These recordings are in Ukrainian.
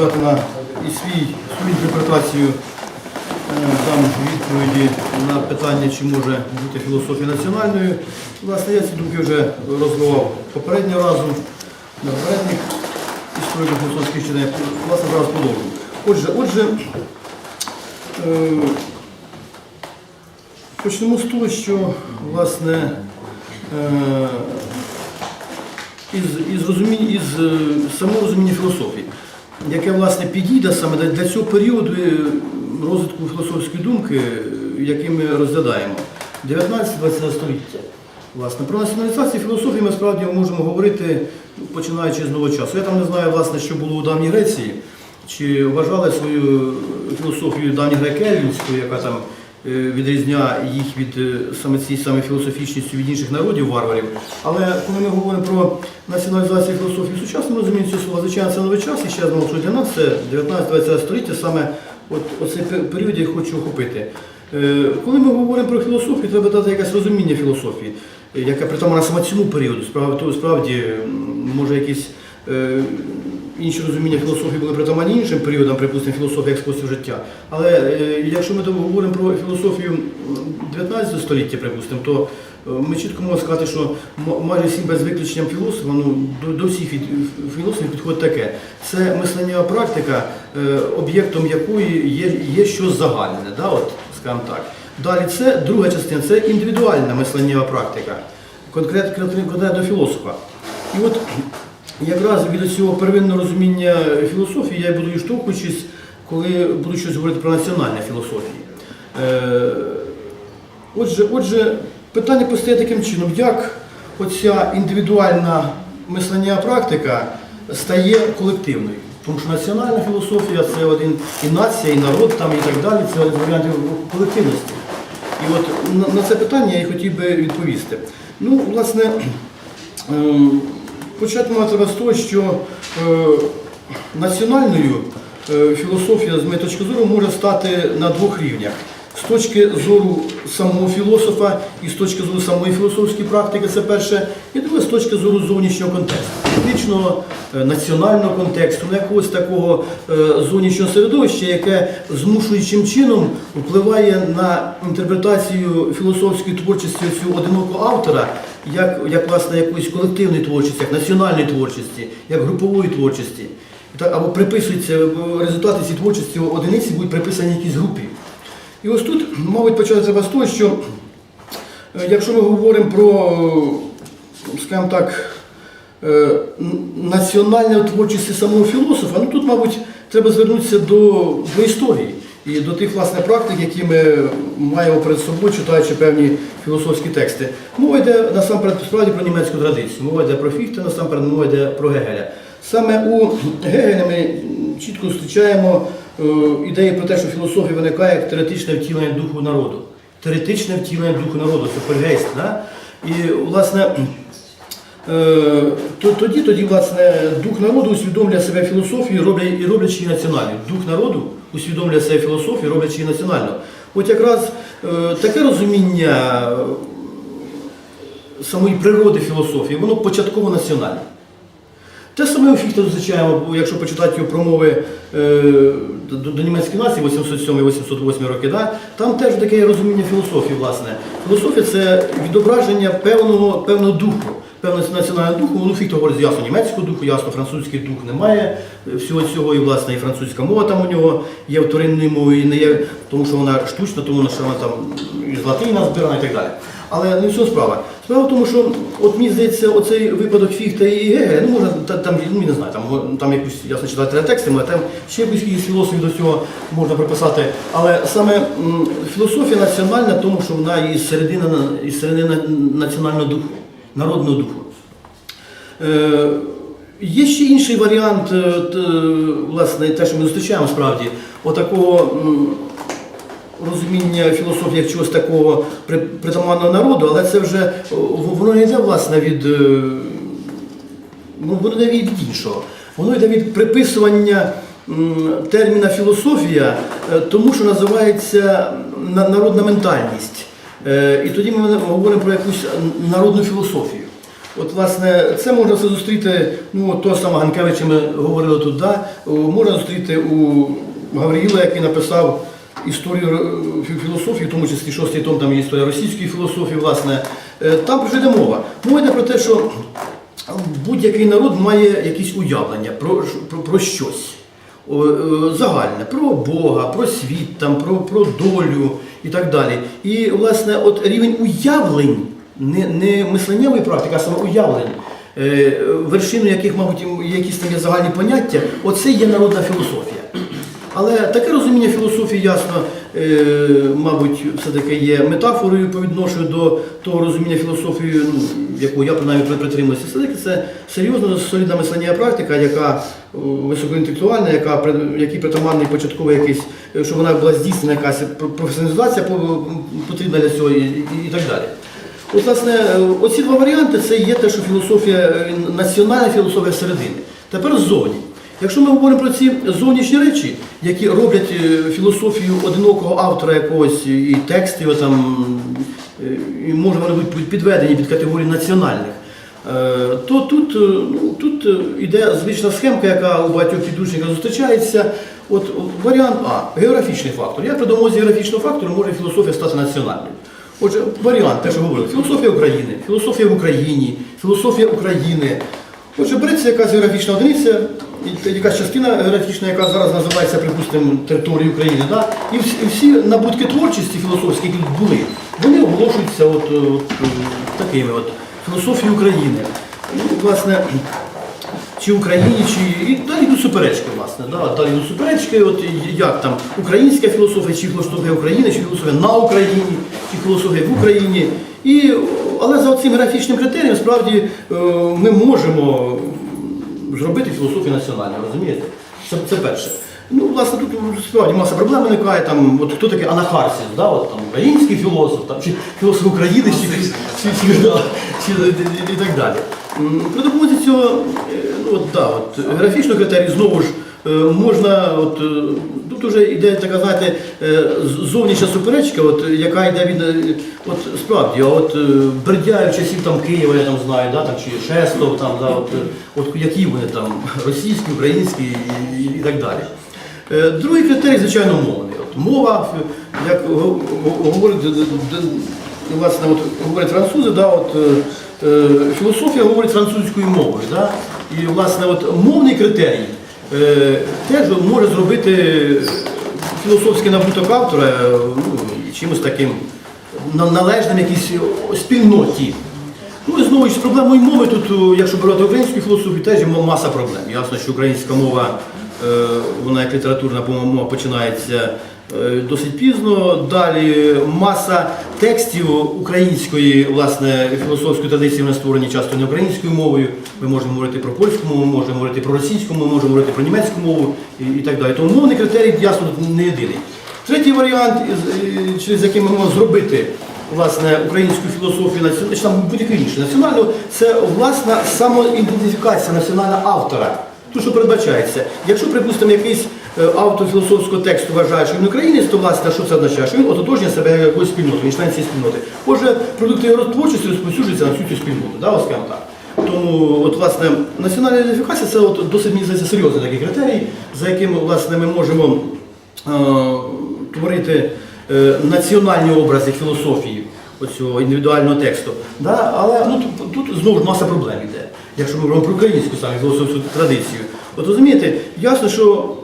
дати на і свій, свою інтерпретацію е, дам відповіді на питання, чи може бути філософія національною. Власне, я ці думки вже розвивав попереднього разу на попередніх історико-філософських читаннях. Власне, зараз продовжую. Отже, отже, е, почнемо з того, що власне е, із, із, розуміння, із самого розуміння філософії, яке власне підійде саме для, цього періоду е, розвитку філософської думки, е, який ми розглядаємо 19-20 століття. Власне, про націоналізацію філософії ми справді можемо говорити починаючи з нового часу. Я там не знаю, власне, що було у давній Греції, чи вважали свою філософію давні греки Еллінську, яка там е, відрізняє їх від е, саме цієї саме філософічністю від інших народів варварів. Але коли ми говоримо про націоналізацію філософії в сучасному розумінні цього слова, звичайно, це новий час, і ще знову, що для нас це 19-20 століття, саме от, оцей період я хочу охопити. Е, Коли ми говоримо про філософію, треба дати якесь розуміння філософії, е, яке притаманне саме цьому періоду. Справді, може якісь е, інші розуміння філософії були притаманні іншим періодам, припустимо, філософія як спосіб життя. Але е, якщо ми говоримо про філософію м, 19 століття, припустимо, то е, ми чітко можемо сказати, що майже всім без виключення філософа, ну, до, до всіх філософів підходить таке. Це мислення практика, е, об'єктом якої є, є щось загальне, да, от, скажімо так. Далі це друга частина, це індивідуальна мисленнєва практика, конкретно, конкретно філософа. І от якраз від цього первинного розуміння філософії я буду відштовхуючись, коли буду щось говорити про національну філософію. Е, Отже, отже, питання постає таким чином, як оця індивідуальна мислення практика стає колективною. Тому що національна філософія це один і нація, і народ там, і так далі, це один з варіантів колективності. І от на, це питання я хотів би відповісти. Ну, власне, ем, почати мати треба з того, що е, національною е, філософія, з моєї точки зору, може стати на двох рівнях. З точки зору самого філософа і з точки зору самої філософської практики, це перше, і друге з точки зору зовнішнього контексту, політичного, е, національного контексту, не якогось такого е, зовнішнього середовища, яке змушуючим чином впливає на інтерпретацію філософської творчості цього одинокого автора, як, як власне якоїсь колективної творчості, як національної творчості, як групової творчості. Або приписуються е, результати цієї творчості одиниці будуть приписані якійсь групі. І ось тут, мабуть, почати треба з того, що якщо ми говоримо про, скажімо так, е, н- національну творчість самого філософа, ну тут, мабуть, треба звернутися до, до історії і до тих власне практик, які ми маємо перед собою, читаючи певні філософські тексти. Мова йде насамперед справді про німецьку традицію, мова йде про Фіхте, насамперед мова йде про Гегеля. Саме у Гегеля ми чітко зустрічаємо е, ідеї про те, що філософія виникає як теоретичне втілення духу народу. Теоретичне втілення духу народу, це пергейст. Да? І, власне, Тоді, тоді, власне, дух народу усвідомлює себе філософію роблять, і роблячи її національною. Дух народу усвідомлює себе філософію, роблячи її національною. От якраз е, таке розуміння е, самої природи філософії, воно початково національне. Те саме у Фіхта зустрічаємо, якщо почитати його промови е, до, до німецької нації 807-808 роки, да, там теж таке розуміння філософії, власне. Філософія це відображення певного, певного духу, певного національного духу. Ну, Фіхта говорить ясно німецького духу, ясно французький дух немає всього цього, і власне і французька мова там у нього є вторинною мовою, і не є, тому що вона штучна, тому що вона там із латина збирана і так далі. Але не в цьому справа. Справа в тому, що от мені здається, оцей випадок Фіхта і Гегеля, ну можна та- там, ну, не знаю, там, там якусь ясно читати треба тексти, але там ще якусь кількість філософів до цього можна приписати. Але саме м, філософія національна, тому що вона із середини, із середини національного духу, народного духу. Е, Є ще інший варіант, е, т- власне, те, що ми зустрічаємо справді, отакого м, розуміння філософії як чогось такого при- притаманного народу, але це вже воно не йде власне від, е, ну, воно йде від іншого. Воно йде від приписування терміна філософія е, тому, що називається народна ментальність. Е, І тоді ми говоримо про якусь народну філософію. От, власне, це можна все зустріти, ну, того самого Ганкевича ми говорили тут, да? Можна зустріти у Гавриїла, який написав історію е, філософії, в тому числі шостий том, там є історія російської філософії, власне. Е, Там що йде мова? Мова йде про те, що будь-який народ має якісь уявлення про, про, про щось. Е, Загальне, про Бога, про світ, там, про, про долю і так далі. І, власне, от рівень уявлень, не, не мисленнєвої практики, а саме уявлень, е, вершиною яких, мабуть, якісь там є загальні поняття, оце є народна філософія. Але таке розуміння ясно, е, мабуть, все-таки є метафорою по відношенню до того розуміння філософії, ну, якого я принаймні при- притримуюся. Все-таки це серйозна солідна мисленнєва практика, яка високоінтелектуальна, яка якій притаманний початковий якийсь, е, щоб вона була здійснена якась професіоналізація потрібна для цього і, і, так далі. От, власне, е, оці два варіанти це є те, що філософія, е, національна філософія середини. Тепер ззовні. Якщо ми говоримо про ці зовнішні речі, які роблять е, філософію одинокого автора якогось і текст його там, е, і може вони підведені під категорію національних, е, то тут, е, ну, тут е, іде звична схемка, яка у багатьох підручниках зустрічається. От варіант А географічний фактор. Як при допомозі географічного фактору може філософія стати національною? Отже, варіант, те, що говорили, філософія України, філософія в Україні, філософія України. Отже, береться якась географічна одиниця, і якась частина географічна, яка зараз називається, припустимо, територією України, да? і, всі, і всі набутки творчості філософські, які були, вони оголошуються от, е, от, е, такими от філософії України. Ну, власне, чи Україні, чи і далі йдуть суперечки, власне. Да? Далі йдуть суперечки, от як там українська філософія, чи філософія України, чи філософія на Україні, чи філософія в Україні. І, але за цим графічним критерієм справді е, ми можемо зробити філософію національну, розумієте? Це, це перше. Ну, власне, тут справді маса проблем виникає. Там, от хто такий Анахарсіс, да? от, там, український філософ, там, чи філософ України, чи, чи, чи, да, чи, і, і- так далі. При допомозі цього е, ну, от, да, от, графічного критерію знову ж можна, от, е, тут вже йде така, знаєте, е, зовнішня суперечка, от, яка йде від, е, от, справді, от е, часів там Києва, я там знаю, да, там, чи Шестов, там, да, от, е, от, які вони там, російські, українські і, і, так далі. Е, Другий критерій, звичайно, мовний. От мова, як го- го- говорить, власне, от, говорять французи, да, от, е, е, філософія говорить французькою мовою. Да? І, власне, от, мовний критерій е, теж може зробити філософський набуток автора е, ну, чимось таким належним якійсь спільноті. Ну і знову ж з проблемою мови тут, якщо брати українську філософію, теж є маса проблем. Ясно, що українська мова, е, вона як літературна мова починається е, досить пізно. Далі маса текстів української власне, філософської традиції вони створені часто не українською мовою. Ми можемо говорити про польську мову, можемо говорити про російську мову, можемо говорити про німецьку мову і, так далі. Тому мовний критерій ясно не єдиний. Третій варіант, е, через який ми можемо зробити власне українську філософію будь-яку іншу національну, це власна самоідентифікація національного автора. Тут що передбачається. Якщо, припустимо, якийсь е, автор філософського тексту вважає, що він українець, то власне що це означає? Що він ототожнює себе якоюсь спільнотою, член цієї спільноти. Отже, продукти його творчості розповсюджуються на всю цю спільноту, да, ось так. Тому от, власне, національна ідентифікація це от, досить мені здається, серйозний такий критерій, за яким власне, ми можемо е, творити е, національні образи філософії оцього індивідуального тексту. Да? Але ну, тут, тут знову ж маса проблем йде, якщо ми говоримо про українську саме філософську традицію. От розумієте, ясно, що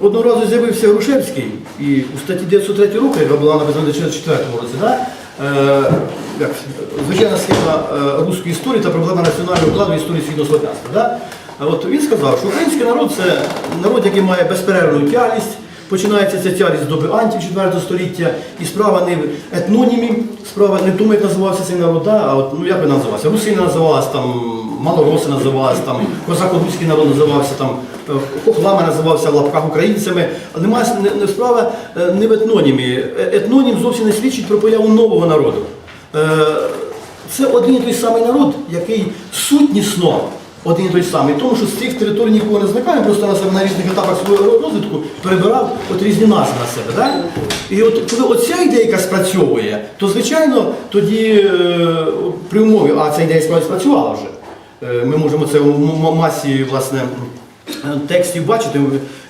одного разу з'явився Грушевський, і у статті 903 року, яка була написана в 1904 році, да? е, як, звичайна схема е, руської історії та проблема національного укладу історії східного слов'янства. Да? А От він сказав, що український народ це народ, який має безперервну тялість, Починається ця тялість з доби Антів 4 століття, і справа не в етнонімі, справа не тому, як називався цей народ, а от, ну як він називався? Русини називалась, там, малороси називалась, там, козако-руський народ називався, там, е, хохлами називався в лапках українцями. А немає не, не справа е, не в етнонімі. Е, Етнонім зовсім не свідчить про появу нового народу. Це один і той самий народ, який сутнісно один і той самий. Тому що з цих територій нікого не зникає, просто на себе на різних етапах свого розвитку перебирав от різні назви на себе. Так? І от коли оця ідейка спрацьовує, то звичайно тоді е, при умові, а ця ідея справді спрацювала вже. Е, Ми можемо це в масі власне, текстів бачити.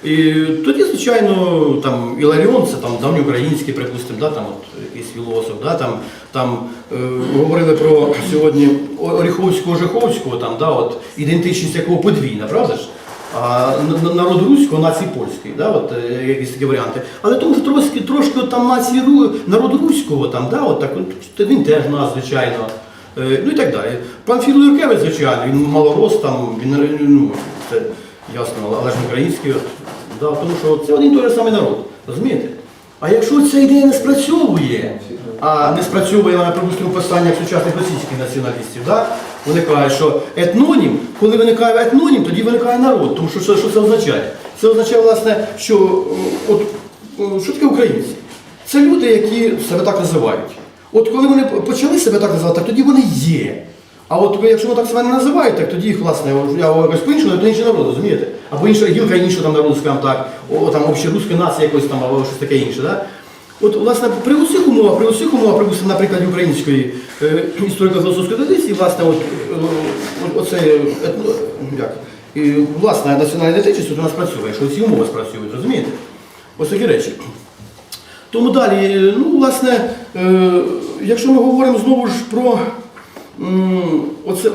І тоді, звичайно, там Іларіон, це там давньоукраїнський, припустимо, да, там от якийсь філософ, да, там, там е, говорили про сьогодні Оріховського Жиховського, там, да, от, ідентичність якого подвійна, правда ж? А народ руського, нації польської, да, от, е, якісь такі варіанти. Але тому що трошки, трошки там нації ру, народу руського, там, да, от, так, він теж нас, звичайно. Е, Ну і так далі. Пан Філо Юркевич, звичайно, він малорос, там, він ну, ясно, але ж не український, да, тому що це один той самий народ, розумієте? А якщо ця ідея не спрацьовує, а не спрацьовує вона, припустимо, посланнях сучасних російських націоналістів, да? вони кажуть, що етнонім, коли виникає етнонім, тоді виникає народ. Тому що що, це означає? Це означає, власне, що от, о, що таке українці? Це люди, які себе так називають. От коли вони почали себе так називати, тоді вони є. А от якщо вони так себе не називають, так тоді їх, власне, я якось по-іншому, то інший народ, розумієте? Або інша гілка іншого там народу, скажімо так, о, там общеруська нація якось там, або щось таке інше. Да? От, власне, при усіх умовах, при усіх умовах, припустимо, на прикладі української е, історико-філософської традиції, власне, от, е, от, оце, етно, як, і, власне, національна ідентичність у нас працює, що ці умови спрацюють, розумієте? Ось такі речі. Тому далі, ну, власне, е, якщо ми говоримо знову ж про оце,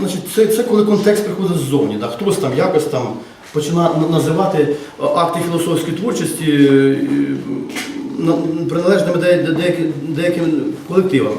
значить, це, це коли контекст приходить ззовні, да, хтось там якось там починає називати е, акти філософської творчості е, приналежними де, де, деяким, деяким колективам.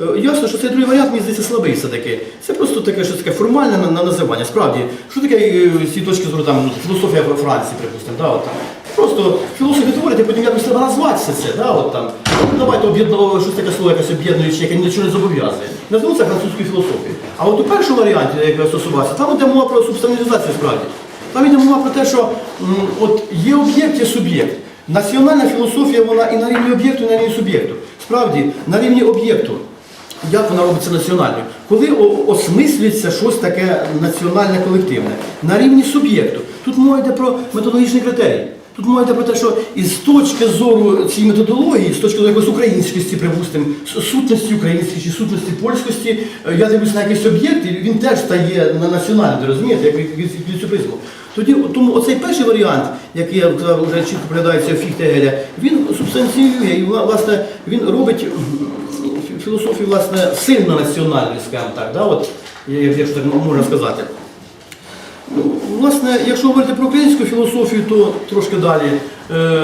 Е, Ясно, що цей другий варіант, мені здається, слабий все-таки. Це просто таке, що таке формальне на, на називання. Справді, що таке е, з цієї точки зору там, філософія Франції, припустимо, да, от, там. Просто філософи творять, і потім якось треба назвати все це. Да, от, там. Ну, Давайте об'єднувати щось таке слово, якесь об'єднуюче, яке нічого не зобов'язує. Назвемо це французькою філософією. А от у першому варіанті, як я стосувався, там йде мова про субстаналізацію справді. Там йде мова про те, що м, от є об'єкт, є суб'єкт. Національна філософія, вона і на рівні об'єкту, і на рівні суб'єкту. Справді, на рівні об'єкту. Як вона робиться національною? Коли осмислюється щось таке національне колективне на рівні суб'єкту. Тут мова йде про методологічний критерій. Тут йде про те, що із точки зору цієї методології, з точки зору якоїсь українськості, припустимо, сутності української чи сутності польськості, е, я дивлюся на якийсь об'єкт, і він теж стає на національним, розумієте, як від- цю призму. Тоді тому оцей перший варіант, який я вже чітко проглядається в Фіхтегеля, він субстанціює і власне він робить філософію власне сильно національною, скажімо так, да? от, якщо так можна сказати. Ну, Власне, якщо говорити про українську філософію, то трошки далі. Е,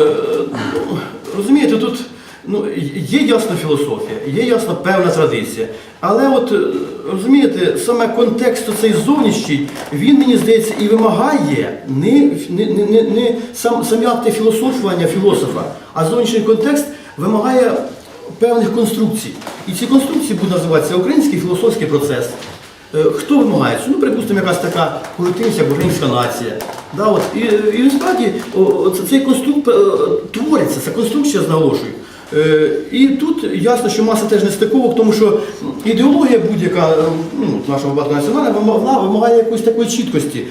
ну, розумієте, тут ну, є ясна філософія, є ясна певна традиція. Але от е, розумієте, саме контекст цей зовнішній, він мені здається і вимагає не, не, не, не, сам, самі акти філософування філософа, а зовнішній контекст вимагає певних конструкцій. І ці конструкції будуть називатися український філософський процес. Е, Хто вимагає? Ну, припустимо, якась така колективність, як українська нація. Да, от, і, і насправді цей конструкт е, твориться, це конструкція наголошую. Е, І тут ясно, що маса теж не стиковок, тому що ідеологія будь-яка, ну, випадку національна, вона вимагає якоїсь такої чіткості.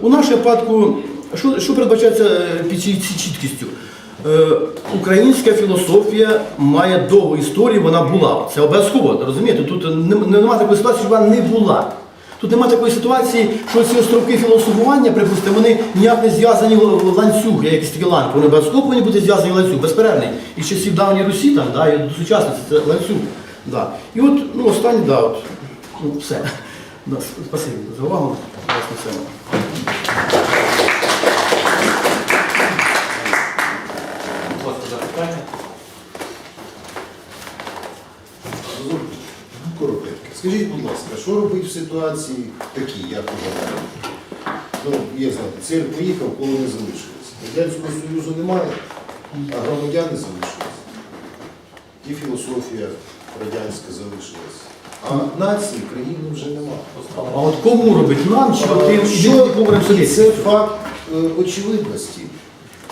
У нашому випадку, що, що передбачається під цією чіткістю? Е, Українська філософія має довгу історію, вона була. Це обов'язково, розумієте? Тут нем- немає такої ситуації, що вона не була. Тут немає такої ситуації, що ці островки філософування, припустимо, вони ніяк не зв'язані в ланцюг, як якісь такі ланки. Вони обов'язково повинні бути зв'язані ланцюг, безперервний. І з часів давньої Русі, там, да, і до сучасності це ланцюг. Да. І от ну, останнє, да, от, ну, все. Да, спасибі за увагу. Власне, все. Запитання. Коротенько. Скажіть, будь ласка, що робити в ситуації такій, як у Жадані? Ну, є знаєте, ціль поїхав, коли не залишилось. Радянського Союзу немає, а громадяни залишились. І філософія радянська залишилась. А нації країни вже немає. А от кому робить нам, чи от тим Що і собі? це факт е, очевидності.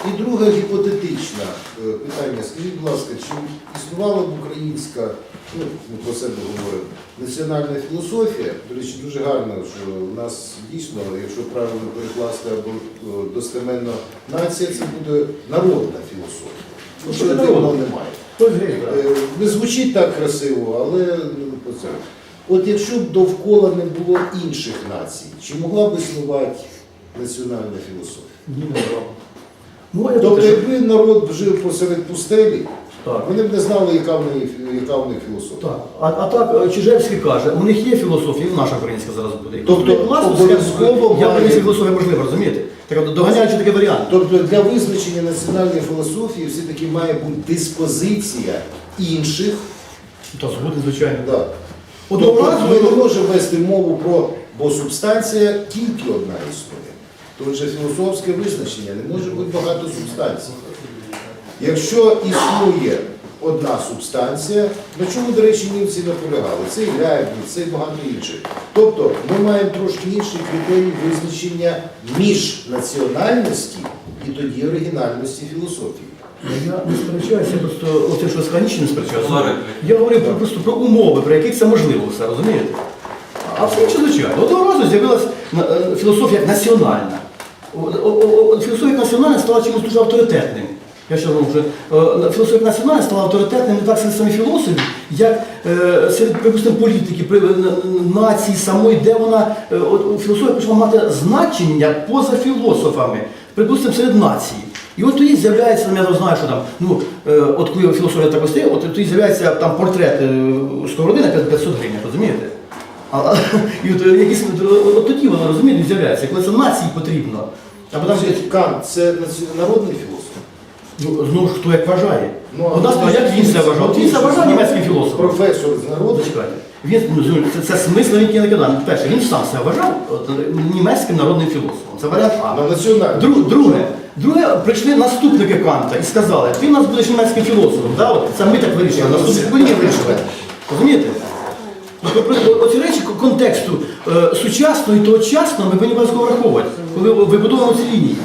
І друге гіпотетичне е, питання. Скажіть, будь ласка, чи існувала б українська, ну ми про себе говоримо, національна філософія? До речі, дуже гарно, що в нас дійсно, якщо правильно перекласти або е, достеменно нація, це буде народна філософія. Ну, що дивного немає. Е, Не звучить так красиво, але ну, це. От якщо б довкола не було інших націй, чи могла б існувати національна філософія? Ні, не брав. Ну, я Тобто, теж- якби народ жив посеред пустелі, Так. вони б не знали, яка в них, яка в них філософія. Так. А, а так е, Чижевський каже, у них є філософія, і наша українська зараз буде. Тобто, обов'язково я має- українська філософія можлива, розумієте? Так доганяючи такий варіант. Тобто для визначення національної філософії все-таки має бути диспозиція інших. Та згоден, звичайно. Да. Одного Тобто разу ми не можемо вести мову про, бо субстанція тільки одна існує. Отже, філософське визначення не може бути багато субстанцій. Якщо існує одна субстанція, на чому, до речі, німці наполягали? Це і Лейбниц, це і багато інших. Тобто ми маємо трошки інший критерій визначення міжнаціональності і тоді оригінальності філософії. Я не сперечаюся, просто от якщо складніше не сперечаюся. Я говорю про, просто про умови, при яких це можливо все, розумієте? А все інше, звичайно. Одного разу з'явилася е, філософія національна. Філософія національна стала чимось дуже авторитетним. Я ще що е, філософія національна стала авторитетним не так серед самих філософів, як е, серед, припустимо, політики, е, нації самої, де вона філософія почала мати значення поза філософами, припустимо, серед нації. І от тоді з'являється, я знаю, що там, ну, от коли філософія так постає, от тоді з'являється там портрет Сковороди на 500 гривень, розумієте? А, і от, якісь, от, тоді воно розумієте, з'являється, коли це нації потрібно. А потім, Кант це народний філософ? ну, ж хто як вважає. Ну, Одна справа, як він це вважав? От Він це вважав німецький філософ. Професор з народу. Зачекайте. Він, ну, це, це смисл він не кидав. Перше, він сам себе вважав от, німецьким народним філософом. Це варіант А. На. Друг, друге, друге, прийшли наступники Канта і сказали, ти в нас будеш німецьким філософом. Да? От, це ми так вирішили, наступники покоління вирішили. Розумієте? Тобто, Оці речі контексту е, сучасного і тогочасного ми повинні обов'язково враховувати, коли вибудовуємо ці лінії.